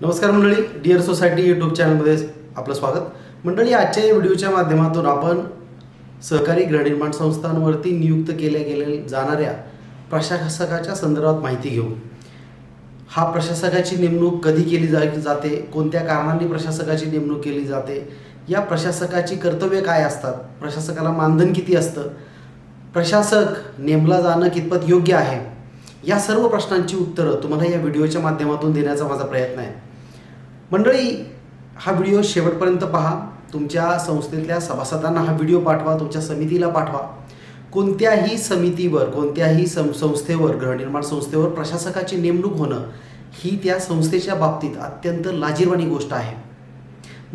नमस्कार मंडळी dear society YouTube चॅनलमध्ये आपलं स्वागत. मंडळी आजच्या या व्हिडिओच्या माध्यमातून आपण सहकारी गृहनिर्माण संस्थांवरती नियुक्त केल्या गेल्या जाणाऱ्या प्रशासकाच्या संदर्भात माहिती घेऊ. हा प्रशासकाची नेमणूक कधी केली जा जाते? कोणत्या कारणांनी प्रशासकाची नेमणूक केली जाते? या प्रशासकाची कर्तव्य काय असतात? प्रशासकाला मानधन किती असतं? प्रशासक नेमला जाणं कितपत योग्य आहे? या सर्व प्रश्नांची उत्तरं तुम्हाला या व्हिडिओच्या माध्यमातून देण्याचा माझा प्रयत्न आहे. मंडळी हा व्हिडिओ शेवटपर्यंत पहा. तुमच्या संस्थेतल्या सभासदांना हा व्हिडिओ पाठवा तुमच्या समितीला पाठवा. कोणत्याही समितीवर कोणत्याही सं संस्थेवर गृहनिर्माण संस्थेवर प्रशासकाची नेमणूक होणं ही त्या संस्थेच्या बाबतीत अत्यंत लाजीरवाणी गोष्ट आहे.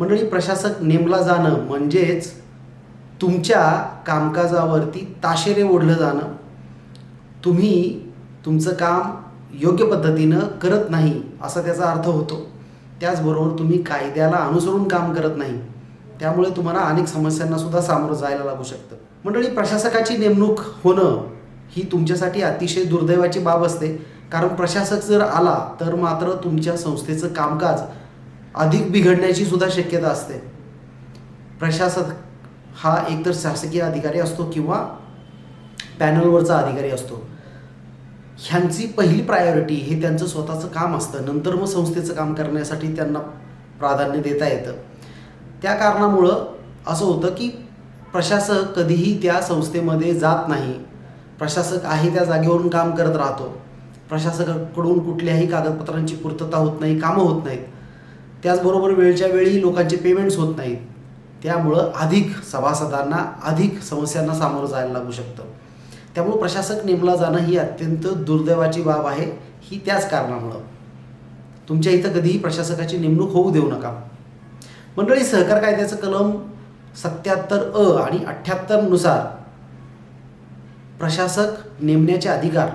मंडळी प्रशासक नेमला जाणं म्हणजेच तुमच्या कामकाजावरती ताशेरे ओढलं जाणं. तुम्ही तुमचं काम योग्य पद्धतीनं करत नाही असा त्याचा अर्थ होतो. त्याचबरोबर तुम्ही कायद्याला अनुसरून काम करत नाही त्यामुळे तुम्हाला अनेक समस्यांना सुद्धा सामोरं जायला लागू शकतं. मंडळी प्रशासकाची नेमणूक होणं ही तुमच्यासाठी अतिशय दुर्दैवाची बाब असते. कारण प्रशासक जर आला तर मात्र तुमच्या संस्थेचं कामकाज अधिक बिघडण्याची सुद्धा शक्यता असते. प्रशासक हा एकतर शासकीय अधिकारी असतो किंवा पॅनलवरचा अधिकारी असतो. ह्यांची पहिली प्रायोरिटी हे त्यांचं स्वतःचं काम असतं. नंतर मग संस्थेचं काम करण्यासाठी त्यांना प्राधान्य देता येतं. त्या कारणामुळं असं होतं की प्रशासक कधीही त्या संस्थेमध्ये जात नाही. प्रशासक आहे त्या जागेवरून काम करत राहतो. प्रशासकाकडून कुठल्याही कागदपत्रांची पूर्तता होत नाही कामं होत नाहीत. त्याचबरोबर वेळच्या वेळी लोकांचे पेमेंट्स होत नाहीत. त्यामुळं अधिक सभासदांना अधिक समस्यांना सामोरं जायला लागू शकतं. त्यामुळं प्रशासक नेमला जाणं ही अत्यंत दुर्दैवाची बाब आहे ही त्याच कारणामुळं. तुमच्या इथं कधीही प्रशासकाची नेमणूक होऊ देऊ नका. मंडळी सहकार कायद्याचं कलम सत्याहत्तर अ आणि अठ्ठ्याहत्तरनुसार प्रशासक नेमण्याचे अधिकार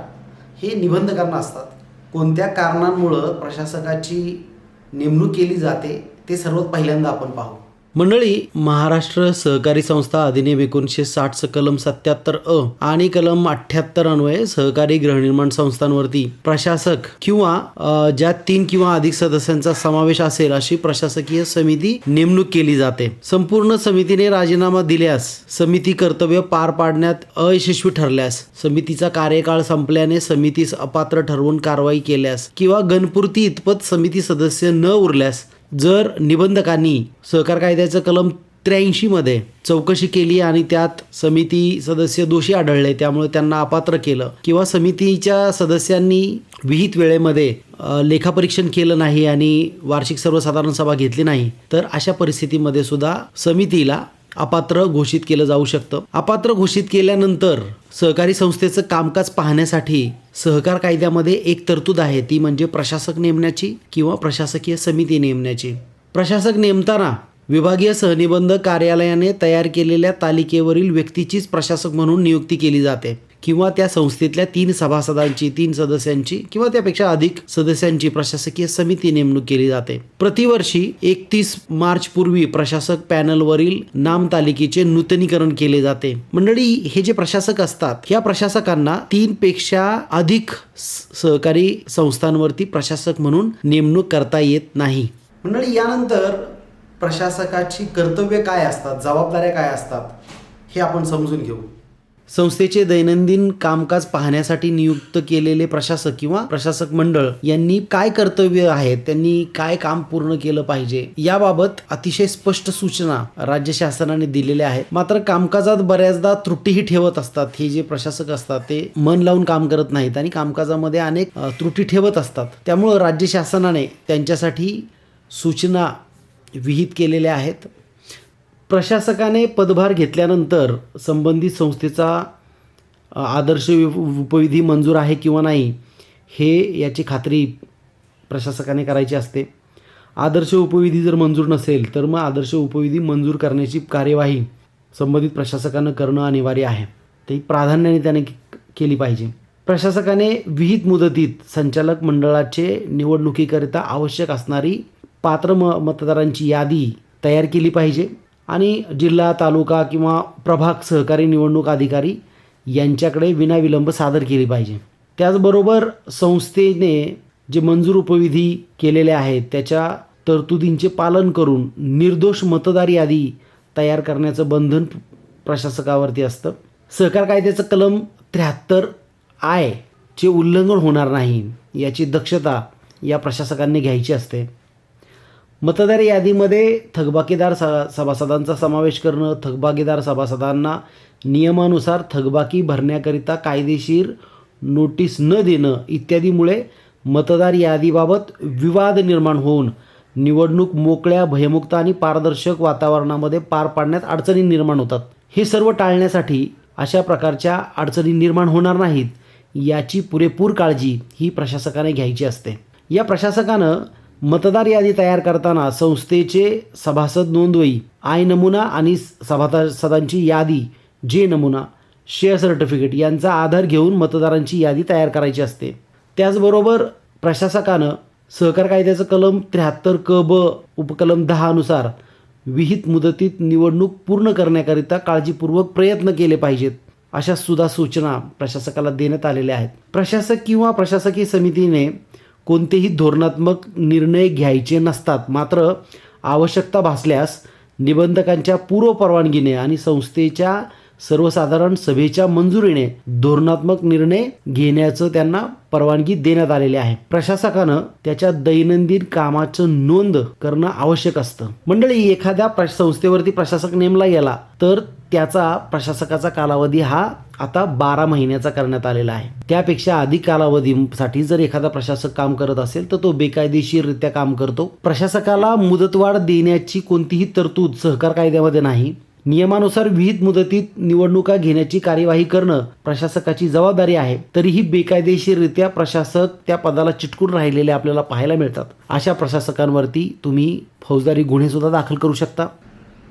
हे निबंधकांना असतात. कोणत्या कारणांमुळं प्रशासकाची नेमणूक केली जाते ते सर्वात पहिल्यांदा आपण पाहू. मंडळी महाराष्ट्र सहकारी संस्था अधिनियम एकोणीसशे साठ कलम सत्याहत्तर अ आणि कलम अठ्याहत्तर अन्वये सहकारी गृहनिर्माण संस्थांवरती प्रशासक किंवा ज्या तीन किंवा अधिक सदस्यांचा समावेश असेल अशी प्रशासकीय समिती नेमणूक केली जाते. संपूर्ण समितीने राजीनामा दिल्यास समिती कर्तव्य पार पाडण्यात अयशस्वी ठरल्यास समितीचा कार्यकाळ संपल्याने समितीस अपात्र ठरवून कारवाई केल्यास किंवा गणपुरती इतपत समिती सदस्य न उरल्यास जर निबंधकांनी सहकार कायद्याचं कलम त्र्याऐंशीमध्ये चौकशी केली आणि त्यात समिती सदस्य दोषी आढळले त्यामुळे त्यांना अपात्र केलं किंवा समितीच्या सदस्यांनी विहित वेळेमध्ये लेखापरीक्षण केलं नाही आणि वार्षिक सर्वसाधारण सभा घेतली नाही तर अशा परिस्थितीमध्ये सुद्धा समितीला अपात्र घोषित केलं जाऊ शकतं. अपात्र घोषित केल्यानंतर सहकारी संस्थेचं कामकाज पाहण्यासाठी सहकार कायद्यामध्ये एक तरतूद आहे. ती म्हणजे प्रशासक नेमण्याची किंवा प्रशासकीय समिती नेमण्याची. प्रशासक नेमताना विभागीय सहनिबंध कार्यालयाने तयार केलेल्या तालिकेवरील व्यक्तीचीच प्रशासक म्हणून नियुक्ती केली जाते. किंवा त्या संस्थेतल्या तीन सभासदांची तीन सदस्यांची किंवा त्यापेक्षा अधिक सदस्यांची प्रशासकीय समिती नेमणूक केली जाते. प्रतिवर्षी एकतीस मार्च पूर्वी प्रशासक पॅनलवरील नाम तालिकेचे नूतनीकरण केले जाते. मंडळी हे जे प्रशासक असतात या प्रशासकांना तीन पेक्षा अधिक सहकारी संस्थांवरती प्रशासक म्हणून नेमणूक करता येत नाही. मंडळी यानंतर प्रशासकाची कर्तव्य काय असतात जबाबदाऱ्या काय असतात हे आपण समजून घेऊ. संस्थेचे दैनंदिन कामकाज पाहण्यासाठी नियुक्त केलेले प्रशासक किंवा प्रशासक मंडळ यांनी काय कर्तव्य आहेत त्यांनी काय काम पूर्ण केलं पाहिजे याबाबत अतिशय स्पष्ट सूचना राज्य शासनाने दिलेल्या आहेत. मात्र कामकाजात बऱ्याचदा त्रुटीही ठेवत असतात. हे जे प्रशासक असतात ते मन लावून काम करत नाहीत आणि कामकाजामध्ये अनेक त्रुटी ठेवत असतात. त्यामुळं राज्य शासनाने त्यांच्यासाठी सूचना विहित केलेल्या आहेत. प्रशासकाने पदभार घेतल्यानंतर संबंधित संस्थेचा आदर्श वि- उपविधी मंजूर आहे किंवा नाही हे याची खात्री प्रशासकाने करायची असते. आदर्श उपविधी जर मंजूर नसेल तर मग आदर्श उपविधी मंजूर करण्याची कार्यवाही संबंधित प्रशासकानं करणं अनिवार्य आहे. ती प्राधान्याने त्याने केली पाहिजे. प्रशासकाने विहित मुदतीत संचालक मंडळाचे निवडणुकीकरिता आवश्यक असणारी पात्र म मतदारांची यादी तयार केली पाहिजे. आणि जिल्हा तालुका किंवा प्रभाग सहकारी निवडणूक अधिकारी यांच्याकडे विनाविलंब सादर केली पाहिजे. त्याचबरोबर संस्थेने जे मंजूर उपविधी केलेले आहेत त्याच्या तरतुदींचे पालन करून निर्दोष मतदार यादी तयार करण्याचं बंधन प्रशासकावरती असतं. सहकार कायद्याचं कलम त्र्याहत्तर आय चे उल्लंघन होणार नाही याची दक्षता या प्रशासकांनी घ्यायची असते. मतदार यादीमध्ये थकबाकीदार स सभासदांचा समावेश करणं थकबाकीदार सभासदांना नियमानुसार थकबाकी भरण्याकरिता कायदेशीर नोटीस न देणं इत्यादीमुळे मतदार यादीबाबत विवाद निर्माण होऊन निवडणूक मोकळ्या भयमुक्त आणि पारदर्शक वातावरणामध्ये पार पाडण्यात अडचणी निर्माण होतात. हे सर्व टाळण्यासाठी अशा प्रकारच्या अडचणी निर्माण होणार नाहीत याची पुरेपूर काळजी ही प्रशासकाने घ्यायची असते. या प्रशासकानं मतदार यादी तयार करताना संस्थेचे सभासद नोंदवही आय नमुना आणि सभासदांची यादी. जे नमुना शेअर सर्टिफिकेट यांचा आधार घेऊन मतदारांची यादी तयार करायची असते. त्याचबरोबर प्रशासकानं सहकार कायद्याचं कलम त्र्याहत्तर क ब उपकलम दहानुसार विहित मुदतीत निवडणूक पूर्ण करण्याकरिता काळजीपूर्वक प्रयत्न केले पाहिजेत अशा सुद्धा सूचना प्रशासकाला देण्यात आलेल्या आहेत. प्रशासक किंवा प्रशासकीय समितीने कोणतेही धोरणात्मक निर्णय घ्यायचे नसतात. मात्र आवश्यकता भासल्यास निबंधकांच्या पूर्व परवानगीने आणि संस्थेच्या सर्वसाधारण सभेच्या मंजुरीने धोरणात्मक निर्णय घेण्याचं त्यांना परवानगी देण्यात आलेली आहे. प्रशासकानं त्याच्या दैनंदिन कामाचं नोंद करणं आवश्यक असतं. मंडळी एखाद्या प्रश- संस्थेवरती प्रशासक नेमला गेला तर त्याचा प्रशासकाचा कालावधी हा आता बारा महिन्याचा करण्यात आलेला आहे. त्यापेक्षा अधिक कालावधीसाठी जर एखादा प्रशासक काम करत असेल तर तो बेकायदेशीररित्या काम करतो. प्रशासकाला मुदतवाढ देण्याची कोणतीही तरतूद सहकार कायद्यामध्ये नाही. नियमानुसार विहित मुदतीत निवडणुका घेण्याची कार्यवाही करणं प्रशासकाची जबाबदारी आहे. तरीही बेकायदेशीररित्या प्रशासक त्या पदाला चिटकून राहिलेले आपल्याला पाहायला मिळतात. अशा प्रशासकांवरती तुम्ही फौजदारी गुन्हे सुद्धा दाखल करू शकता.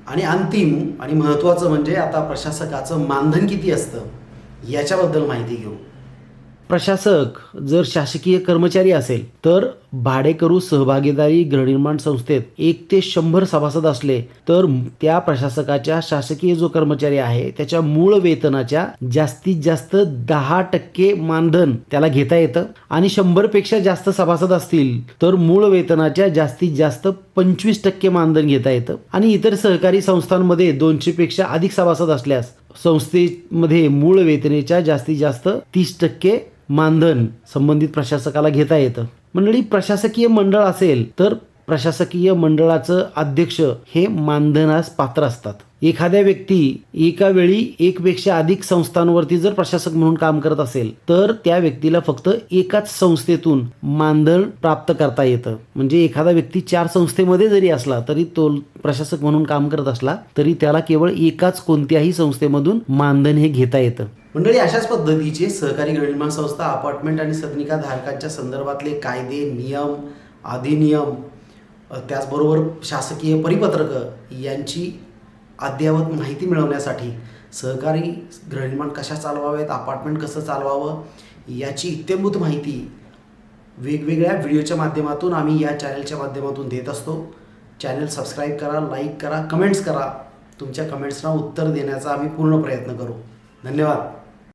आणि अंतिम आणि महत्त्वाचं म्हणजे आता प्रशासकाचं मानधन किती असतं याच्याबद्दल माहिती घेऊ. प्रशासक जर शासकीय कर्मचारी असेल तर भाडेकरू सहभागीदारी गृहनिर्माण संस्थेत एक ते शंभर सभासद असले तर त्या प्रशासकाच्या शासकीय जो कर्मचारी आहे त्याच्या मूळ वेतनाच्या जास्तीत जास्त दहा टक्के मानधन त्याला घेता येतं. आणि शंभरपेक्षा जास्त सभासद असतील तर मूळ वेतनाच्या जास्तीत जास्त पंचवीस टक्के मानधन घेता येतं. आणि इतर सहकारी संस्थांमध्ये दोनशे पेक्षा अधिक सभासद असल्यास संस्थेमध्ये मूळ वेतनेच्या जास्तीत जास्त तीस टक्के मानधन संबंधित प्रशासकाला घेता येतं. मंडळी प्रशासकीय मंडळ असेल तर प्रशासकीय मंडळाचं अध्यक्ष हे मानधनास पात्र असतात. एखाद्या व्यक्ती एका वेळी एकपेक्षा अधिक संस्थांवरती जर प्रशासक म्हणून काम करत असेल तर त्या व्यक्तीला फक्त एकाच संस्थेतून मानधन प्राप्त करता येतं. म्हणजे एखादा व्यक्ती चार संस्थेमध्ये जरी असला तरी तो प्रशासक म्हणून काम करत असला तरी त्याला केवळ एकाच कोणत्याही संस्थेमधून मानधन हे घेता येतं. मंडळी अशाच पद्धतीचे सहकारी गृहनिर्माण संस्था अपार्टमेंट आणि सदनिका धारकांच्या संदर्भातले कायदे नियम अधिनियम त्याचबरोबर शासकीय परिपत्रकं यांची अद्ययावत माहिती मिळवण्यासाठी सहकारी गृहनिर्माण कशा चालवावेत अपार्टमेंट कसं चालवावं याची इत्यंभूत माहिती वेगवेगळ्या व्हिडिओच्या माध्यमातून आम्ही या चॅनलच्या माध्यमातून देत असतो. चॅनल सबस्क्राईब करा लाईक करा कमेंट्स करा. तुमच्या कमेंट्सना उत्तर देण्याचा आम्ही पूर्ण प्रयत्न करू. धन्यवाद.